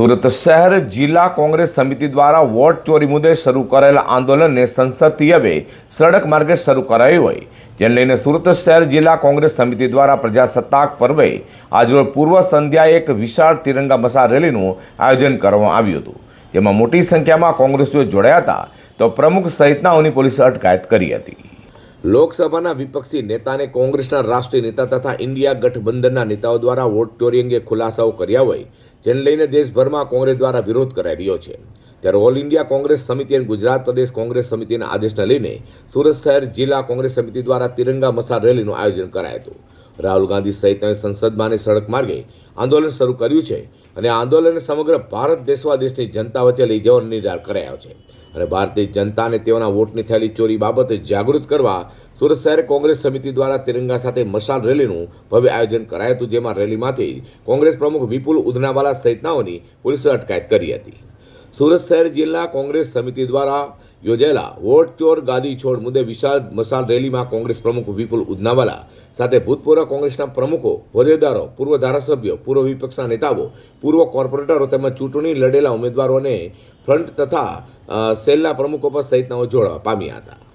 સુરત શહેર જિલ્લા કોંગ્રેસ સમિતિ દ્વારા વોટ ચોરી મુદ્દે શરૂ કરેલા આંદોલનને સંસદીય બે સડક માર્ગે શરૂ કરાયું હોય. જેને લઈને સુરત શહેર જિલ્લા કોંગ્રેસ સમિતિ દ્વારા પ્રજાસત્તાક પર્વે આજરોજ પૂર્વ સંધ્યાએ એક વિશાળ તિરંગા મસા રેલીનું આયોજન કરવામાં આવ્યું હતું. જેમાં મોટી સંખ્યામાં કોંગ્રેસીઓ જોડાયા હતા. તો પ્રમુખ સહિતનાઓની પોલીસે અટકાયત કરી હતી. લોકસભાના વિપક્ષી નેતાને કોંગ્રેસના રાષ્ટ્રીય નેતા તથા ઇન્ડિયા ગઠબંધનના નેતાઓ દ્વારા વોટ ચોરી અંગે ખુલાસાઓ કર્યા હોય, જેને લઈને દેશભરમાં કોંગ્રેસ દ્વારા વિરોધ કરાઈ રહ્યો છે. ત્યારે ઓલ ઇન્ડિયા કોંગ્રેસ સમિતિ અને ગુજરાત પ્રદેશ કોંગ્રેસ સમિતિના આદેશને લઈને સુરત શહેર જિલ્લા કોંગ્રેસ સમિતિ દ્વારા તિરંગા મસાલ રેલીનું આયોજન કરાયું હતું. રાહુલ ગાંધી સહિતના સંસદમાં સડક માર્ગે આંદોલન શરૂ કર્યું છે અને આંદોલનને સમગ્ર ભારત દેશવા દેશની જનતા વચ્ચે લઈ જવાનો નિર્ધાર કરાયો છે. અને ભારતીય જનતાને તેઓના વોટની થયેલી ચોરી બાબતે જાગૃત કરવા સુરત શહેર કોંગ્રેસ સમિતિ દ્વારા તિરંગા સાથે મશાલ રેલીનું ભવ્ય આયોજન કરાયું હતું, જેમાં રેલીમાંથી કોંગ્રેસ પ્રમુખ વિપુલ ઉધનાવાલા સહિતનાઓની પોલીસે અટકાયત કરી હતી. સુરત શહેર જિલ્લા કોંગ્રેસ સમિતિ દ્વારા યોજાયેલા વોટ ચોર ગાદી છોડ મુદ્દે વિશાળ મશાલ રેલીમાં કોંગ્રેસ પ્રમુખ વિપુલ ઉધનાવાલા સાથે ભૂતપૂર્વ કોંગ્રેસના પ્રમુખો, હોદ્દેદારો, પૂર્વ ધારાસભ્યો, પૂર્વ વિપક્ષના નેતાઓ, પૂર્વ કોર્પોરેટરો તેમજ ચૂંટણી લડેલા ઉમેદવારોને ફ્રન્ટ તથા સેલના પ્રમુખો પર સહિતનાઓ જોડવા પામ્યા હતા.